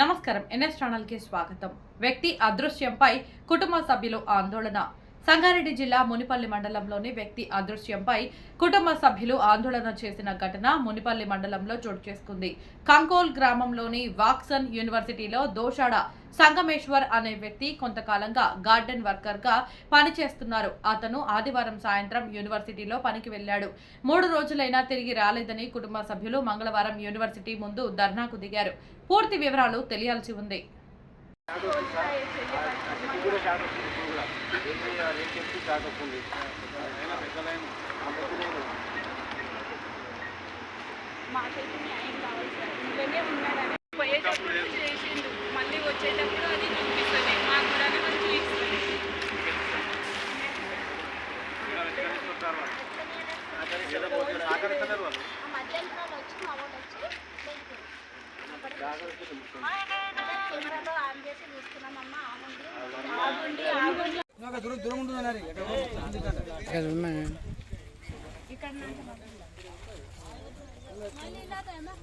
నమస్కారం. ఎన్ఎస్ ఛానల్కి స్వాగతం. వ్యక్తి అదృశ్యంపై కుటుంబ సభ్యులు ఆందోళన. సంగారెడ్డి జిల్లా మునిపల్లి మండలంలోని వ్యక్తి అదృశ్యంపై కుటుంబ సభ్యులు ఆందోళన చేసిన ఘటన మునిపల్లి మండలంలో చోటు చేసుకుంది. కంకోల్ గ్రామంలోని వాక్సన్ యూనివర్సిటీలో దోషాడ సంగమేశ్వర్ అనే వ్యక్తి కొంతకాలంగా గార్డెన్ వర్కర్గా పనిచేస్తున్నారు. అతను ఆదివారం సాయంత్రం యూనివర్సిటీలో పనికి వెళ్ళాడు. మూడు రోజులైనా తిరిగి రాలేదని కుటుంబ సభ్యులు మంగళవారం యూనివర్సిటీ ముందు ధర్నాకు దిగారు. పూర్తి వివరాలు తెలియాల్సి ఉంది. మాకైతే న్యాయం కావాలి సార్ ఇలాగే ఉన్నాడని పోయేటప్పుడు చేసిండు మళ్ళీ వచ్చేటప్పుడు అది చూపిస్తుంది మాకు కూడా మనం చూపిస్తుంది ఆ మధ్యాహ్నం వచ్చి మా వాళ్ళు వచ్చి కెమెరాలో ఆన్ చేసి చూస్తున్నామమ్మా ఆగుండి ఆగుండి ఆగుండి ఇక్కడ నాకు మళ్ళీ ఇలాగ ఏమా?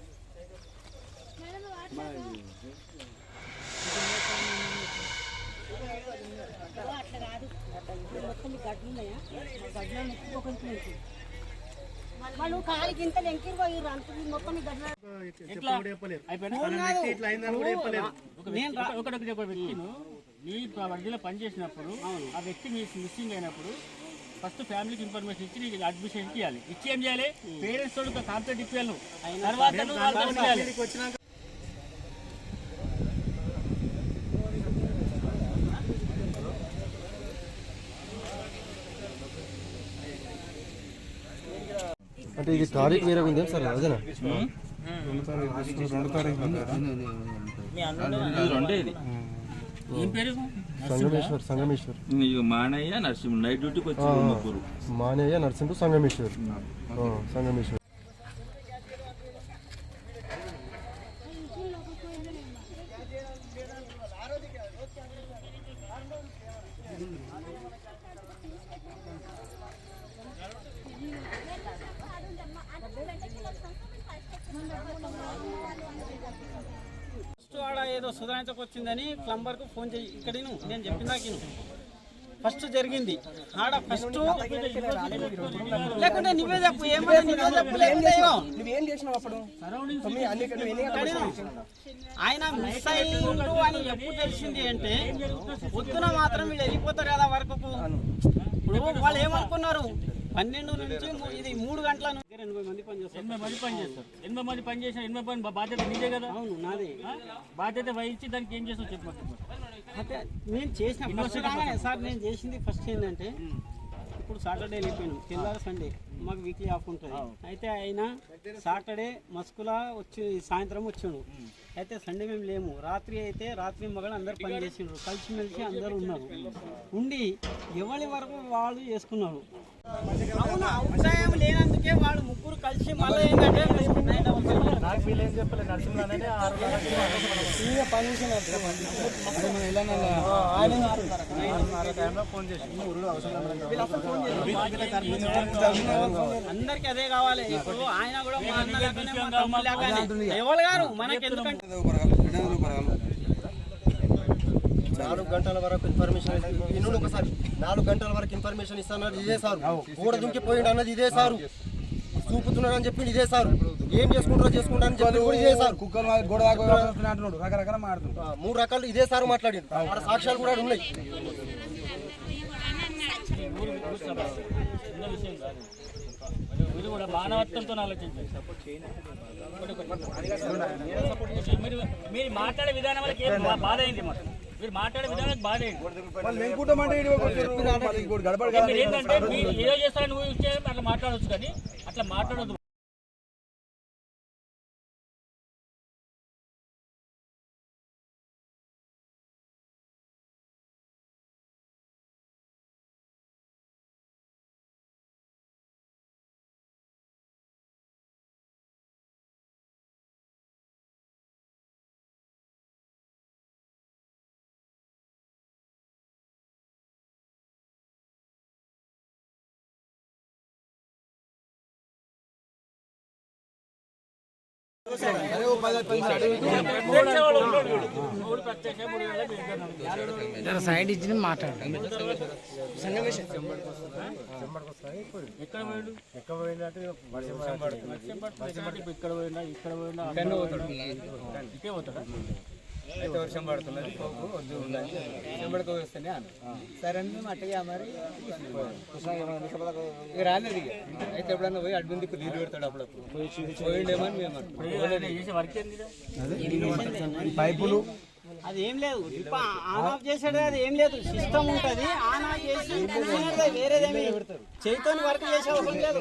మేడం వాట్సాప్ వాళ్ళు కాలి గింతలు ఎంకిరి పోయి అంటుంది మొత్తం ఈ గడ్డ నేను ఒకటి చెప్పే వ్యక్తిను మీ పరిధిలో పనిచేసినప్పుడు ఆ వ్యక్తి మీ మిస్సింగ్ అయినప్పుడు ఫస్ట్ ఫ్యామిలీకి ఇన్ఫర్మేషన్ ఇచ్చి నీకు అడ్మిషన్ ఇవ్వాలి ఇచ్చి ఏం చేయాలి? పేరెంట్స్ తోడు కాంప్లైంట్ ఇప్పాను తర్వాత. అంటే ఇది తారీఖు వేరే ఉంది సార్ అదేనా? ఏం పేరు సంగమేశ్వర్ సంగమేశ్వర్. మానయ్య నరసింహ నైట్ డ్యూటీకి వచ్చి ఆ, ముగ్గురు మానేయ నర్సింహు సంగమేశ్వర్. ఆ, సంగమేశ్వర్ ఫస్ట్ ఆడ సుధారితకు వచ్చిందని ప్లంబర్కు ఫోన్ చేయి. ఇక్కడ నేను చెప్పిన దాకా ఫస్ట్ జరిగింది. ఆడ ఫస్ట్ లేకుంటే నువ్వే చెప్పు నువ్వే. నువ్వేం చేసినావు అప్పుడు? ఆయన మిస్ అయ్యిండు అని ఎప్పుడు తెలిసింది అంటే పొద్దున మాత్రం వీళ్ళు వెళ్ళిపోతారు కదా వరకుకు. ఇప్పుడు వాళ్ళు ఏమనుకున్నారు? పన్నెండు నుంచి ఇది మూడు గంటల ఎనభై మంది పని చేస్తారు. ఎనభై మంది పని చేస్తారు. ఎనభై మంది పని చేసిన ఎనభై మంది బాధ్యత నీదే కదా? అవును నాదే. బాధ్యత వహించి దానికి ఏం చేస్తావు చెప్పు అయితే నేను చేసిన ఫస్ట్ రాగానే సార్ నేను చేసింది ఫస్ట్ ఏంటంటే ఇప్పుడు సాటర్డే వెళ్ళిపోయాను తెల్లారి సండే మాకు వీక్లీ ఆఫ్ ఉంటుంది. అయితే ఆయన సాటర్డే మస్కులా వచ్చి సాయంత్రం వచ్చిండు. అయితే సండే మేము లేము. రాత్రి అయితే రాత్రి మగలు అందరు పని చేసిండ్రు. కలిసిమెలిసి అందరూ ఉన్నారు. ఉండి ఎవరి వరకు వాళ్ళు చేసుకున్నారు? అవును? మళ్ళీ ఏంటంటే అందరికి అదే కావాలి ఇప్పుడు ఆయన కూడా మా అన్న లెక్కనే, మా తమ్ముడు లెక్కనే. ఎవరు గారు మనకి ఎందుకంటే నాలుగు గంటల వరకు ఇన్ఫర్మేషన్ ఇన్నుడు ఒకసారి నాలుగు గంటల వరకు ఇన్ఫర్మేషన్ ఇస్తానన్నది ఇదే సార్ గోడ దుంకిపోయిండు అన్నది ఇదే సారు చూపుతున్నాడు అని చెప్పి ఇదే సార్ ఏం చేసుకుంటారో చేసుకుంటా అని చెప్పి కూడా ఇదే సార్ కుక్కలు అంటున్నాడు రకరకాల మాడుతున్నాడు ఆ, మూడు రకాలు ఇదే సార్ మాట్లాడిండు ఆడ సాక్ష్యాలు కూడా ఉన్నాయి. మీరు కూడా మానవత్వంతో ఆలోచించండి మీరు మీరు మాట్లాడే విధానం వల్ల బాధ అయింది మాకు మీరు మాట్లాడే విధానం మీరు ఏంటంటే మీరు ఏదో చేస్తారని నువ్వు ఇచ్చే అట్లా మాట్లాడవచ్చు కానీ అట్లా మాట్లాడొద్దు. అరే పోయినా ఇక్కడ పది ఇక్కడ పోయినా ఇటు. సైడ్ ఇచ్చి మాట్లాడు అయితే వర్షం పడుతున్నది పోకు వద్దు ఉందని చెంబడికి వస్తేనే అన్న సరే అని మేము అట్టగా మరి ఇక రాలేదు ఇక. అయితే ఎప్పుడన్నా పోయి అడ్డు దిక్కు నీళ్ళు పెడతాడు అప్పుడప్పుడు. పోయిండేమని మేము. పైపులు. అది ఏం లేదు. డిప్ప ఆన్ ఆఫ్ చేసాడు అది ఏం లేదు. సిస్టమ్ ఉంటది. ఆన్ ఆఫ్ చేసి వేరేదేమి చేతితోని వర్క్ చేసే అవసరం లేదు.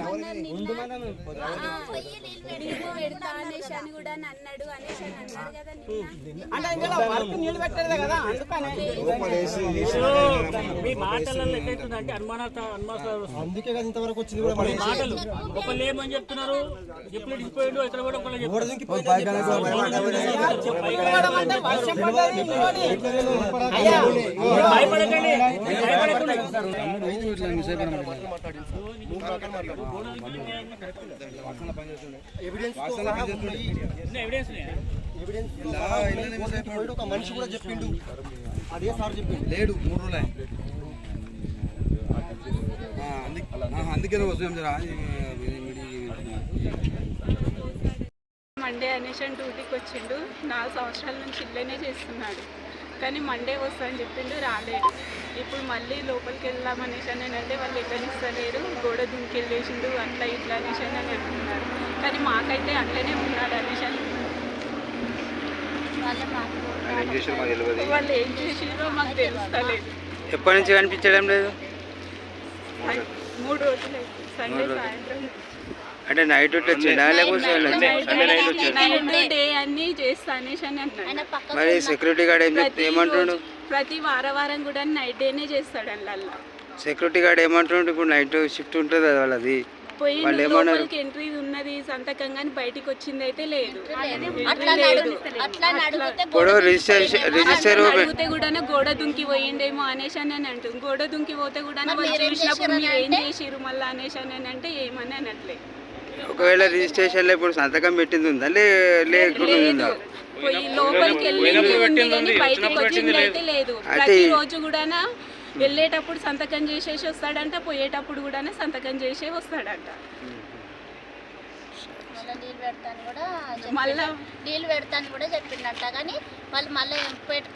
అంటే వర్క్ నీళ్ళు పెట్టలేదే కదా అందుకనే. మీ మాటలలో ఎట్లయితుందంటే అనుమానాలు అనుమానాలు అందుకే కదా ఇంతవరకు వచ్చింది కూడా మాటలు. ఒకళ్ళు ఏమని చెప్తున్నారు? ఎప్పుడు ఇడిచిపోయిండు ఇక్కడ కూడా ఒకళ్ళు చెప్తున్నారు. ఒక మనిషి కూడా చెప్పిండు అదే సార్ చెప్పిండు లేడు మూడు రోజులు అందుకే ఆ, అందుకే వస్తాం జరా మండే అనేసి అని డ్యూటీకి వచ్చిండు. నాలుగు సంవత్సరాల నుంచి ఇల్లనే చేస్తున్నాడు. కానీ మండే వస్తా అని చెప్పిండు రాలేడు ఇప్పుడు మళ్ళీ లోపలికి వెళ్దాం అనేసి అని అంటే వాళ్ళు వెళ్ళనిస్తలేరు గోడ దుంకెళ్ళేసిండు అట్లా ఇట్లా అనేసి అని అని అంటున్నారు కానీ మాకైతే అట్లనే ఉన్నాడు అనేసి అని వాళ్ళు ఏం చేసిరో మాకు తెలుస్తలేదు. ఎప్పటి నుంచి కనిపించడం లేదు? మూడు రోజులు సండే సాయంత్రం. అంటే నైట్ వచ్చిండా లేకపోతే అన్ని చేస్తా అనేసి అని అన్నాడు మరి సెక్యూరిటీ గార్డ్ ఏం ఏమంటుండు? ప్రతి వార వారం కూడా నైట్ డేనే చేస్తాడు సెక్యూరిటీ గార్డ్ ఏమంటుండు? ఇప్పుడు నైట్ షిఫ్ట్ ఉంటుంది కదా వాళ్ళది. పోయి? లోపలికి ఎంట్రీ ఉన్నది సంతకం కానీ బయటికి వచ్చింది అయితే లేదు. రిజిస్టర్ అడిగితే కూడా గోడ దుంకి పోయిండేమో అనేసి అని అని అంటుంది గోడ దుంకి పోతే కూడా చూసినప్పుడు మీరు ఏం చేసిరు మళ్ళీ అనేసి అని అంటే ఏమని అనట్లే. ఒకవేళ రిజిస్ట్రేషన్లో ఇప్పుడు సంతకం పెట్టింది ఉందా? లే లేకుండా ఉందా? అయితే రోజు కూడా వెళ్ళేటప్పుడు సంతకం చేసేసి వస్తాడంట పోయేటప్పుడు కూడా సంతకం చేసే వస్తాడంట. మళ్ళీ నీళ్ళు పెడతాను కూడా మళ్ళా నీళ్ళు పెడతాను కూడా చెప్పిండట. కానీ వాళ్ళు మళ్ళీ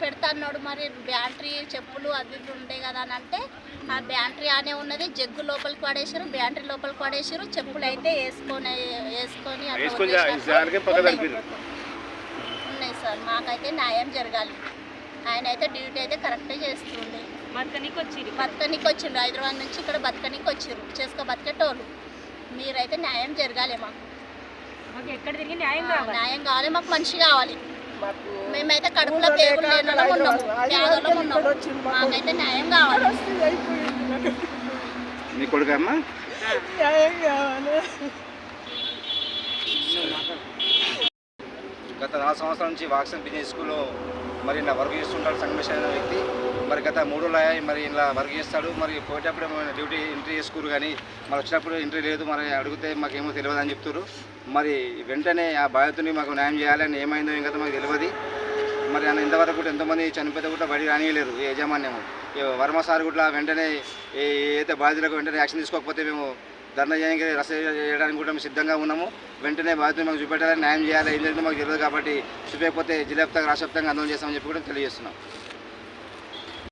పెడతాన్నాడు మరి బ్యాంట్రీ చెప్పులు అవి ఇవి ఉంటాయి కదా అని అంటే ఆ బ్యాంట్రీ ఆనే ఉన్నది జగ్గు లోపలికి పడేసారు బ్యాంట్రీ లోపలికి పడేసారు చెప్పులు అయితే వేసుకొని వేసుకొని ఉన్నాయి. ఉన్నాయి సార్ మాకైతే న్యాయం జరగాలి. ఆయన అయితే డ్యూటీ అయితే కరెక్టే చేస్తుండే బతకనికి వచ్చింది బతకనికి వచ్చిండ్రు హైదరాబాద్ నుంచి ఇక్కడ బతకనికి వచ్చిర్రు చేసుకో బతికేటోళ్ళు. మీరైతే న్యాయం జరగాలి మాకు. మాకు ఎక్కడ తిరిగి న్యాయం న్యాయం కావాలి మాకు మనిషి కావాలి. మేమైతే కడుపులో పేగులు ఉన్నాము పేదోళ్ళం ఉన్నాము మాకైతే న్యాయం కావాలి. మీ కొడుకు అమ్మా గత నాలుగు సంవత్సరాల నుంచి వాక్సన్ బిజినెస్ స్కూల్లో మరి ఇలా వర్క్ చేస్తుంటాడు సంగమేశ్వర అనే వ్యక్తి మరి గత మూడు రోజులు మరి ఇలా వర్క్ చేస్తాడు మరి పోయేటప్పుడు డ్యూటీ ఎంట్రీ చేసుకోరు కానీ మరి వచ్చినప్పుడు ఎంట్రీ లేదు మరి అడిగితే మాకేమో తెలియదు అని చెప్తారు మరి వెంటనే ఆ బాధితుని మాకు న్యాయం చేయాలని ఏమైందో ఇంకా మాకు తెలియదు మరి ఆయన ఇంతవరకు కూడా ఎంతోమంది చనిపోతే కూడా బడి రానియలేరు ఈ యాజమాన్యం వర్మ సార్ కూడా వెంటనే ఏ- ఏదైతే బాధితులకు వెంటనే యాక్షన్ తీసుకోకపోతే మేము ధర్నా చేయడానికి రస చేయడానికి కూడా మేము సిద్ధంగా ఉన్నాము. వెంటనే బాధితులు మాకు చూపెట్టాలని న్యాయం చేయాలి ఏం జరిగిందో మాకు తెలియదు కాబట్టి చూపించకపోతే జిల్లా వ్యాప్తంగా రాష్ట్ర వ్యాప్తంగా ఆందోళన చేస్తామని చెప్పి కూడా తెలియజేస్తున్నాం.